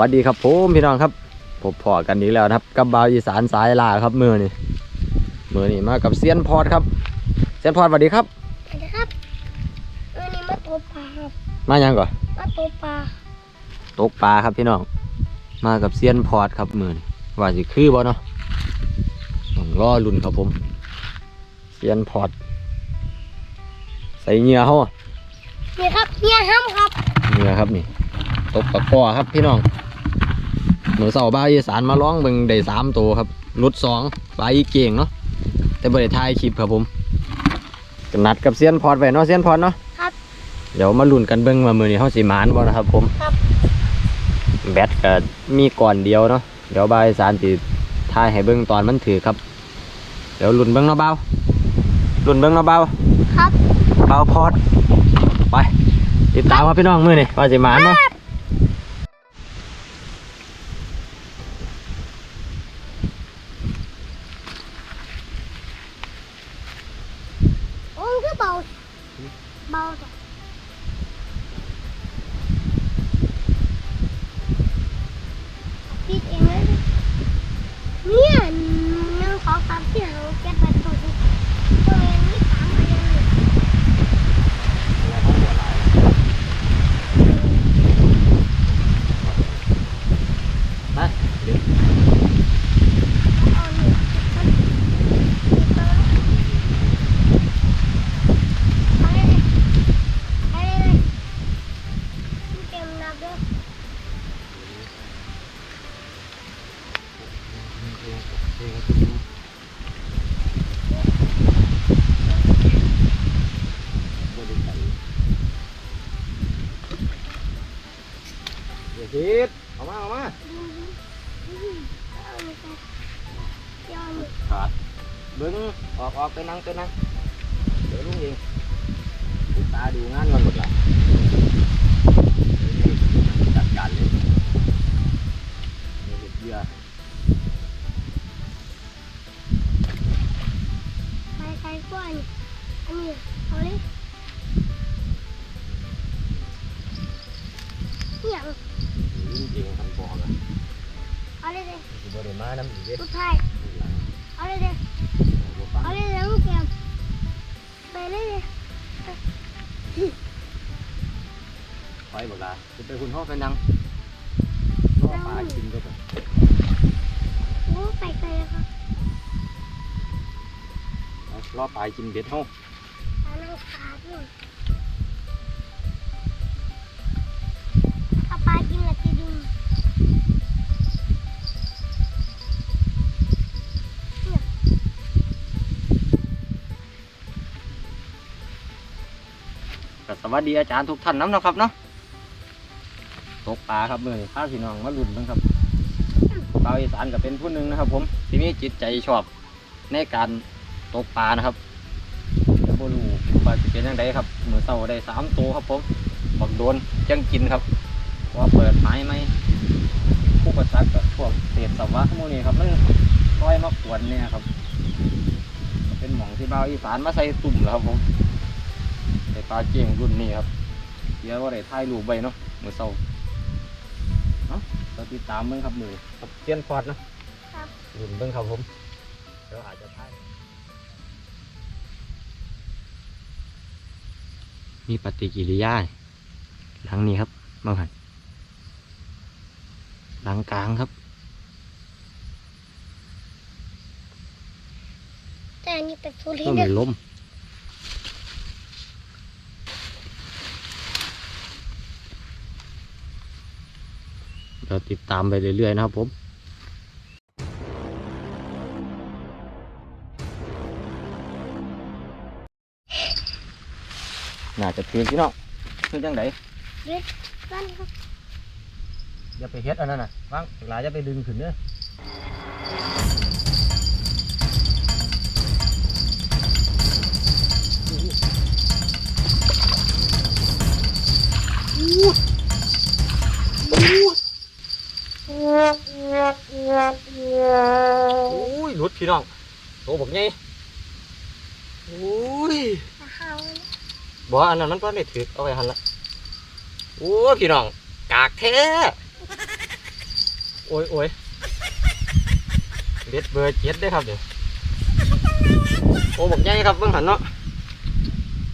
วัสดีครับผมพี่น้องครับพบพอกันอีกแล้วนะครับกับบาวอีสานสายลาครับมือนี่มือนี่มากับเซียนพอดครับเซียนพอดสวัสดีครับสวัสดีครับวันนี้มาตกปลาครับมายังก่อนมาตกปลาตกปลาครับพี่น้องมากับเซียนพอดครับมือนี่ว่าสิคือบ่เนาะต้องรอลุ่นครับผมเซียนพอด ใส่เหงื่อเขาอะนี่ครับเนี่ยห้ามครับเหงื่อครับนี่ตกตะกร้อครับพี่น้อง หนูเสาบ้าวอีสานมาร้องเบิ่งได้สามตัวครับรุดสองปลาอีเก่งเนาะแต่บ่ได้ถ่ายคลิปครับผมก็นัดกับเซียนพอดไว้เนาะเซียนพอดเนาะครับ เดี๋ยวมาลุ้นกันเบิ่งว่ามือนี้เฮาสิหมานบ่นะครับ ผมครับแบตก็มีก่อนเดียวเนาะเดี๋ยวบ่าวอีสานสิถ่ายให้เบิ่งตอนมันถือครับ เดี๋ยวลุ้นเบิ่งเนาะบ่าวลุ้นเบิ่งเนาะบ่าวครับบ่าวพอดไปติดตามครับพี่น้องมือนี้ว่าสิหมานเนาะ อกออกไปนั่งไปนั่งเดี๋ยวลุงเองดูตาดูงานก่อนหมดละจัดการเล เลยเลยไปบอกละจะไปคุณห้องไปนั่งรอปลากินก็ไปโอ้ไปไกลเลยครับรอปลากินเบ็ดห้องเอานั่งขาด้วยถ้าปลากินละ วัสดีอาจารย์ทุกท่านน้ำนะครับเนาะตกปลาครับมือนี้าพี่น้องมาหลุ้นเบ้างครับชาวอีสานก็เป็นผู้หนึ่งนะครับ ผมที่มีจิตใจชอบในการตกปลานะครับแต่บ่รู้ว่าจะเป็นยังไงครับเมื่อเช้าได้สามตัวครับผมบักโดนจังกินครับว่าเปิดไม้ไหมผู้ประจักษ์กับพวกเศษสวะพวกนี้ครับมันลอยมาขวนเนี่ยครับ เป็นหม่องที่บ่าวอีสานมาใส่ตุ่มแล้วครับผม ได้ปลาเก่งรุ่นนี้ครับเดี๋ยวว่าได้ถ่ายรูปไว้เนาะเมื่อเช้าเราติดตามเบิ่งครับมือครับเตียนฟอดนะครับหลุนเบิ่งครับผมเดี๋ยวอาจจะท่ายมีปฏิกิริยาหลังนี้ครับบางหันหลังกลางครับ แต่อันนี้เป็นสุริต้นองทร์มีนะลม เราติดตามไปเรื่อยๆนะครับผมน่าจะถือพี่น้องคือจังไดสั้นครับอย่าไปเฮ็ดอันนั้นน่ะวางหลายอย่าไปดึงขึ้นเด้อ อ้ยหลุดพี่น้องโตผมไงโอ้ยราคาเลยบ่อันนั้นมันบ่ได้ถือเอาไว้หันละโอ้ยพี่น้องกากแท้โอ้ยโอ้ยเบ็ดเบอร์เจ็ดได้อครับเดี๋ยวโอ้บอกใหญ่ครับเบิ่งหันเนาะ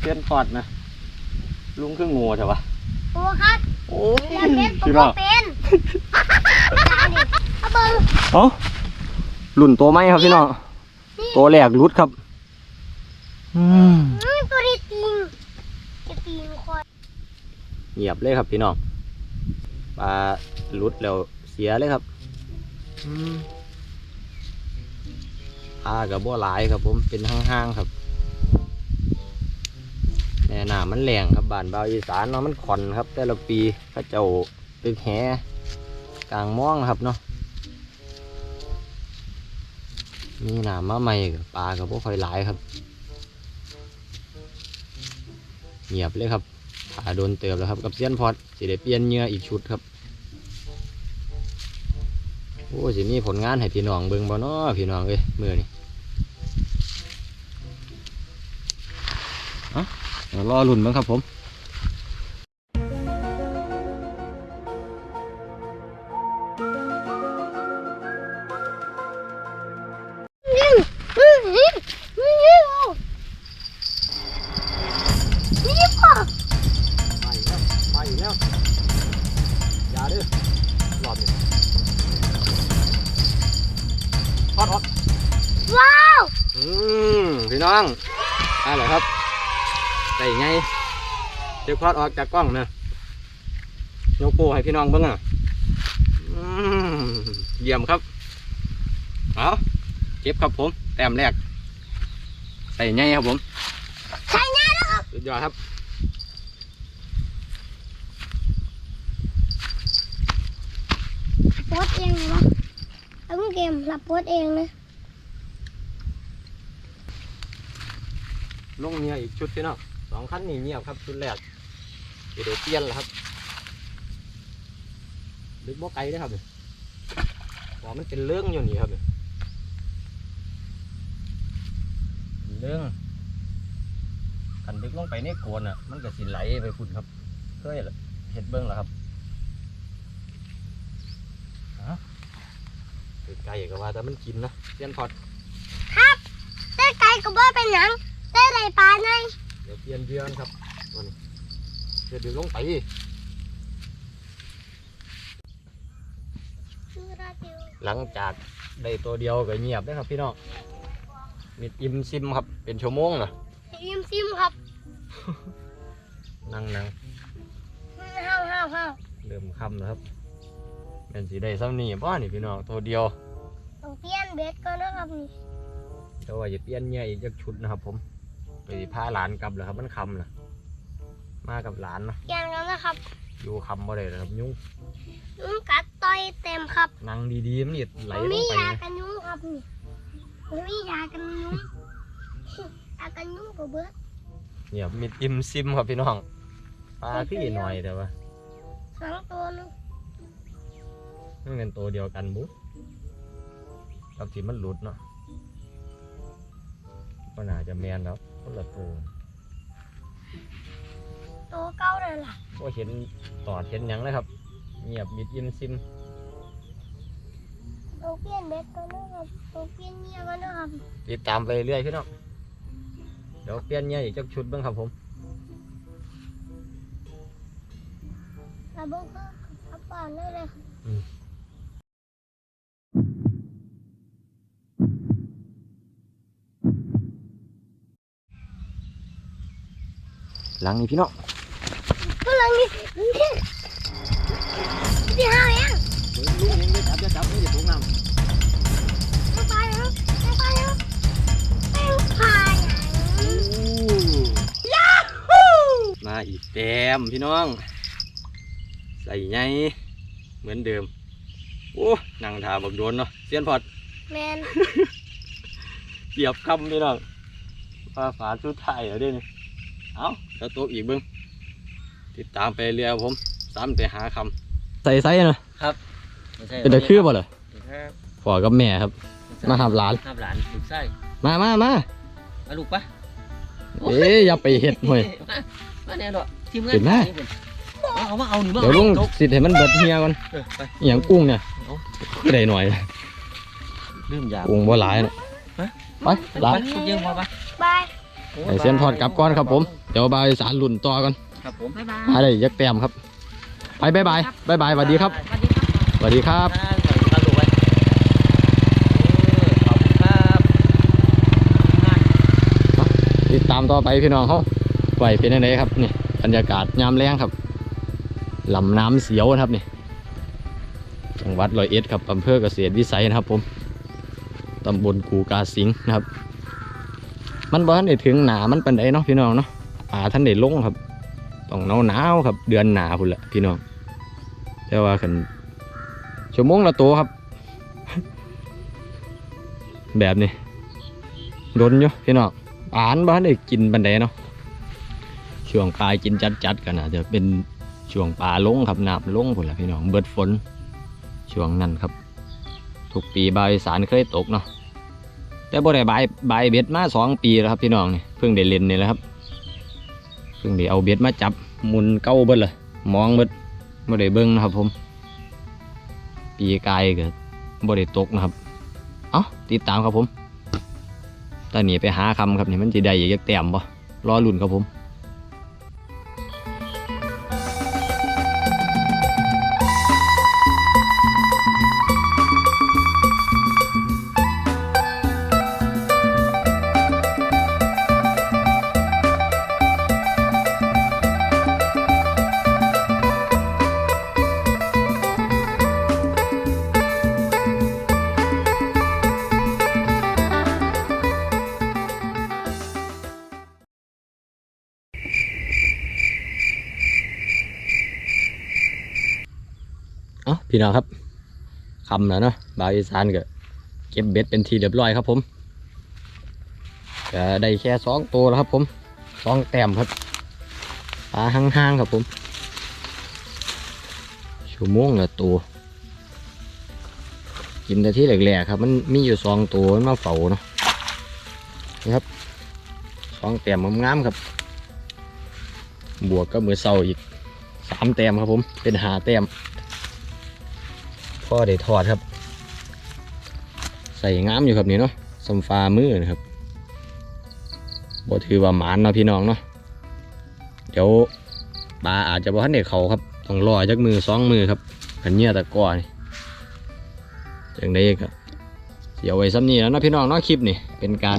เปลี่ยนพอดนะลุงคืองูใช่ปะโอ้ครับโอ้ยเรียนเป็นตัวพี่บ่น้องเป็นจานนี่ เอาเบิ่งเอ้ารุ่นตัวไหมครับพี่น้องนี่ตัวแรกรุดครับ อืมอืมตัวนี้ติงจะติงคอยเงียบเลยครับพี่น้องปลารุดแล้วเสียเลยครับอืมปลากับบ่หลายครับ ผมเป็นห้างๆครับแน่นามันแรงครับบ้านบาวอีสานเนาะมันขอนครับ แต่ละปีเขาเจ้าตึกแหกลางม่องครับเนาะ มีหนามมาใหม่กับปลากับบ่ค่อยหลายครับเงียบเลยครับขาโดนเติบแล้วครับกับเซียนพอดสิได้เปลี่ยนเหงื่ออีกชุดครับโอ้สิมีผลงานให้พี่น้องเบิ่งบ่เนาะพี่น้องเอ้ยมือนี่อะรอลุ่นเบิ่งครับผม อดออกว้าวอืมพี่น้องได้แล้วครับได้ไงเดี๋ยวพอดออกจากกล้องนะยกโป้ให้พี่น้องเบิ่งอะอืมเยี่ยมครับเอาเก็บครับผม แต้มแรกใส่ไงครับผมใช่ไงแล้วครับสุดยอดครับโพสเองเลยวะ เอาเกมรับโพสเองเลยลงเมียอีกชุดพี่น้องสองคันนี่เงียบครับชุดแรกเดี๋ยวเปลี่ยนแล้วครับลึกบ่ไกลเลยครับเนี่ยหัวมันเป็นเรื่องอยู่นี่ครับเนี่ยเรื่องกันดึกลงไปในโกนอะ มันก็สิไหลไปฝุ่นครับเคยเหรอเห็ดเบิ้งแล้วครับฮะ ไกลๆก็ว่าแต่มันกินนะเปลี่ยนพอดได้ไก่ก็บ่เป็นหยังได้ไรปลาไงเดี๋ยวเปลี่ยนเดือนครับตัวนี้เดี๋ยวดึกลงไปหลังจากได้ตัวเดียวก็เงียบได้ครับพี่น้องมิดอิ่มซิมครับ เป็นชั่วโมงนะยิ้มซิมครับ นั่งนั่งห้าวห้าวห้าวเริ่มค่ำแล้วครับ เป็นสีได้ซ้ำนี่ป้านี่พี่น้องตัวเดียวต้องเปลี่ยนเบ็ดก่อนนะครับนี่แต่ว่าจะเปลี่ยนเงี้ยอีกจักชุดนะครับ ผมไปสิพาหลานกลับแล้วครับมันคำนะมากับหลานเนาะเปลี่ยนกันนะครับ อยู่คำบ่ได้เลยครับยุ่งยุงกัดต่อยเต็มครับนั่งดีๆมันนี่ไหลมันลมีงไปยานะกันยุงครับนี่มันมียากันยุงยากันยุงก็เบิดเงียบมิดอิ่มซิมครับพี่น้องปลาพี่หน่อยแต่ว่าสองตัวนึง มันเป็นตัวเดียวกันบุ๊กับที่มันหลุดเนาะก็น่าจะแมนแล้วคนละตัวตัวเก้าเลยล่ะก็เห็นตอดเห็นหยังเลยครับ เงียบมิดอิ่มซิมต้องเปลี่ยนเบ็ดก่อนนะครับต้องเปลี่ยนเมียก่อนนะครับติดตามไปเรื่อยพี่น้องเดี๋ยวเปลี่ยนเนี่ยอีกจักชุดเบ้างครับผมระบบก็ขับป่านได้เลยครับ หลังนี้พี่น้องพลังนี่นี่ที่ห้าเองลุงเองได้จับจะจับไม่ได้ตกน้ไม่ไปแล้วไม่ไปแล้วไม่ไปำมาอีกแต้มพี่น้อง ใส่ไงเหมือนเดิมโอ้นั่งทาบักโดนเนาะเสียนพอดแมนเกียบคำพี่น้องฟ้าฝาสุดท้ายแล้วเด้นี่ เอาแล้วตกอีกเบิ้งติดตามไปเรื่อยครับผมสามไปหาคำใส่ไซนะครับเป็นตะคือบ่เหรอพ่อกับแม่ครับ มาหาหลานห้ามหลานลูกไส้มามามามาลูกปะเอ๊ยอย่าไปเห็ดหน่อย มามาแน่ดอกทีมงาเป็นนไงนี่เป็นเอามาเอาหนึ่ง Dạ, มา vâng. เอาเดี๋ยวลุงเอาสิให้มันเบิดเฮียก่อนเออไป อหย่างกุ้งเนี่ยเอา ก็ได้หน่อยลืมยากุ้งบ่หลายเนาะไปไปลาคุณยิงพอปะบายไอเส้นทอดกลับก่อนครับผม เดี๋ยวบายสารลุ่นต่อก่อนครับผมบ๊ายบายหาได้ยักแต้มครับ ไปบายบายบายบายสวัสดีครับสวัสดีครับสวัสดีครับใส่ตาลูกไว้เออขอบคุณครับติดตามต่อไปพี่น้องเขาไหวเป็นยังไงครับนี่บรรยากาศยามแรงครับลำน้ำเสียวนะครับนี่จังหวัดร้อยเอ็ดครับอำเภอเกษตรวิสัยนะครับ ผมตำบลกูกาสิงนะครับ มันบ่ทันได้ถึงหนามันเป็นไดเนาะพี่น้องเนาะ ป่าท่านได้ลงครับ ต้องหนาวหนาวครับ เดือนหนาพุ่นละพี่น้องแต่ว่าขันชั่วโมงละตัวครับ แบบนี้โดนอยู่พี่น้องอาหารบ้านได้กินบันไดเนาะช่วงปลายกินจัดๆกันอาจะเป็นช่วงปลาลงครับน้ำลงผลละพี่น้องเบิดฝนช่วงนั้นครับ ทุกปีบาวอีสานเคยตกเนาะแต่บ่ได้บายบายเบ็ดมาสองปีแล้วครับพี่น้องนี่เพิ่งได้เล่นนี่แหละครับ ซึ่งเด้เอาเบ็ดมาจับมุนเก้าเบิดเลยมองเบิดบ่ได้เบิงนะครับ ผม ปีกายก็บ่ได้ตกนะครับ เอ้าติดตามครับผมตอนนี้ไปหาคำครับนี่มันจะได้อยากแต้มบ่รอลุ่นครับผม พี่น้องครับคำแล้วเนาะบาวอีสานก็เก็บเบ็ดเป็นทีเรียบร้อยครับผมก็ได้แค่สองตัวแล้วครับผมสองแต้มครับปลาห้างๆครับผมชั่วโมงละตัวกินแต่ที่แหลกๆครับ มันมีอยู่สองตัวมันมาเฝ้าเนาะนี่ครับสองแต้มงามๆครับ บวกก็มือเศร้าอีกสามแต้มครับผมเป็นหาแต้ม พ่อได้ทอดครับ ใส่งามอยู่ครับนี่เนาะสมฟามือนะครับบ่ถือว่าหมานเนาะพี่น้องเนาะเดี๋ยวปลาอาจจะบ่ทันได้เขาครับต้องรอจักมือสองมือครับขันเนี้ยตะก้อนี่จังได้ครับเดี๋ยวไว้ซ้ำนี้แล้วนาะพี่น้องเนาะคลิปนี่เป็นการ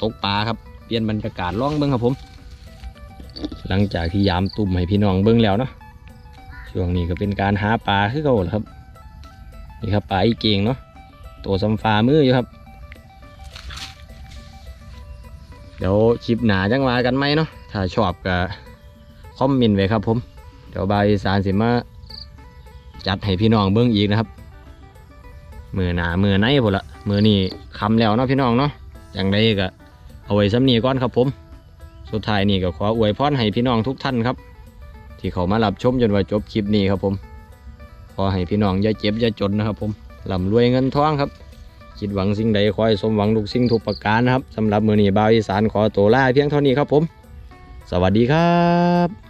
ตกปลาครับเปลี่ยนบรรยากาศล่องเบิ้งครับผม หลังจากที่ยามตุ่มให้พี่น้องเบิ้งแล้วเนาะช่วงนี้ก็เป็นการหาปลาคือเก่าแหละครับ นี่ครับปลาอีเก่งเนาะตัวซัมฟ้ามืออยู่ครับ เดี๋ยวคลิปหนาจังมากันไหมเนาะถ้าชอบก็คอมเมนต์ไว้ครับผม เดี๋ยวบาวอีสานสิมาจัดให้พี่น้องเบิ้งอีกนะครับ มือหนามือไหนพอละมือนี่คำแล้วเนาะพี่น้องเนาะอย่างไรก็เอาไว้ซ้ำนีก่อนครับผม สุดท้ายนี่ก็ขออวยพรให้พี่น้องทุกท่านครับ ที่เขามารับชมจนว่าจบคลิปนี้ครับผม ขอให้พี่น้องอย่าเจ็บอย่าจนนะครับ ผมร่ำรวยเงินทองครับ คิดหวังสิ่งใดขอให้สมหวังทุกสิ่งทุกประการนะครับสำหรับมือนี้บ่าวอีสานขอตัวลาเพียงเท่านี้ครับผม สวัสดีครับ